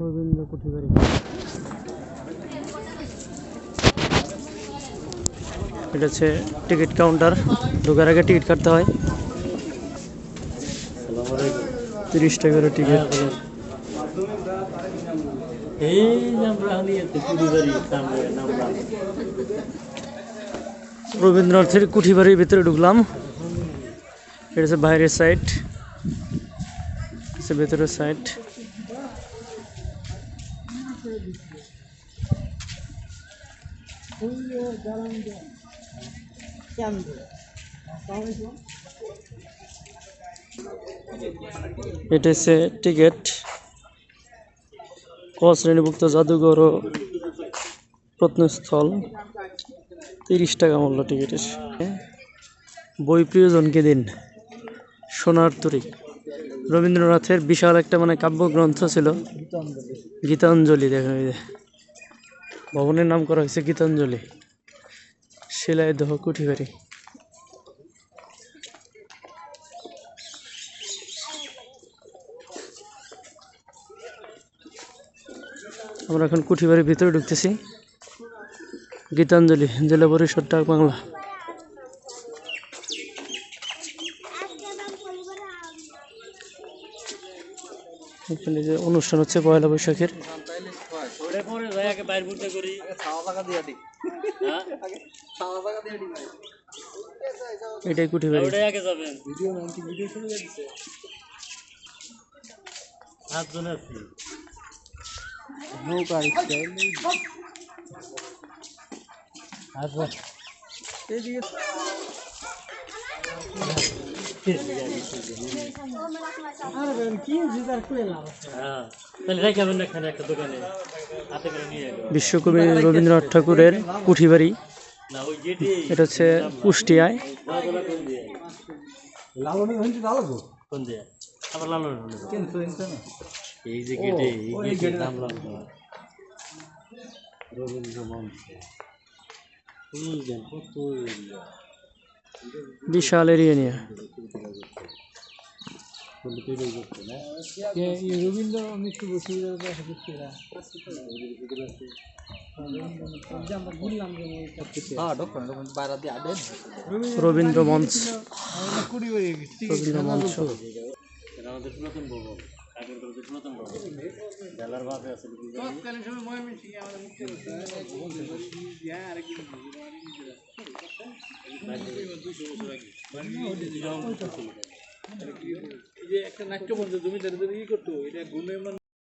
রবীন্দ্র কুঠিবাড়ি এটা হচ্ছে ticket counter. ঢোকার আগে টিকিট কাটতে হয়। তিরিশ টাকার টিকিট। রবীন্দ্রনাথের কুঠিবাড়ির ভিতরে ঢুকলাম। এটা হচ্ছে বাইরের সাইড হচ্ছে ভেতরের সাইড এটা হচ্ছে টিকিট ক শ্রেণীভুক্ত জাদুঘর ও প্রত্নস্থল, তিরিশ টাকা মূল্য টিকিটের। বই প্রিয়জনকে দিন, সোনার তরী রবীন্দ্রনাথের বিশাল একটা মানে কাব্যগ্রন্থ ছিল। গীতাঞ্জলি দেখেন এই যে। ভবনের নাম করা হয়েছে গীতাঞ্জলি। সেলাই দহ কুঠিবাড়ি আমরা এখন কুঠিবাড়ির ভিতরে ঢুকতেছি। গীতাঞ্জলি, জেলা পরিষদ ডাক বাংলা এখানে যে অনুষ্ঠান হচ্ছে পয়লা বৈশাখের? এটাই আছি আচ্ছা বিশ্বকবি রবীন্দ্রনাথ ঠাকুরের কুঠিবাড়ি এটা হচ্ছে কুষ্টিয়ায়। এই যে এই রবীন্দ্র মঞ্চ কত বিশাল এরিয়া নিয়ে। রবীন্দ্র মৃত্যু বসে রবীন্দ্র মঞ্চ। রবীন্দ্র মঞ্চ। আমাদের পুরাতন ভবন। আগের কলেজের পুরাতন ভবন জেলার বাপে আছে এই যে একটা নাট্যমঞ্চ ই করতো এটা গুণের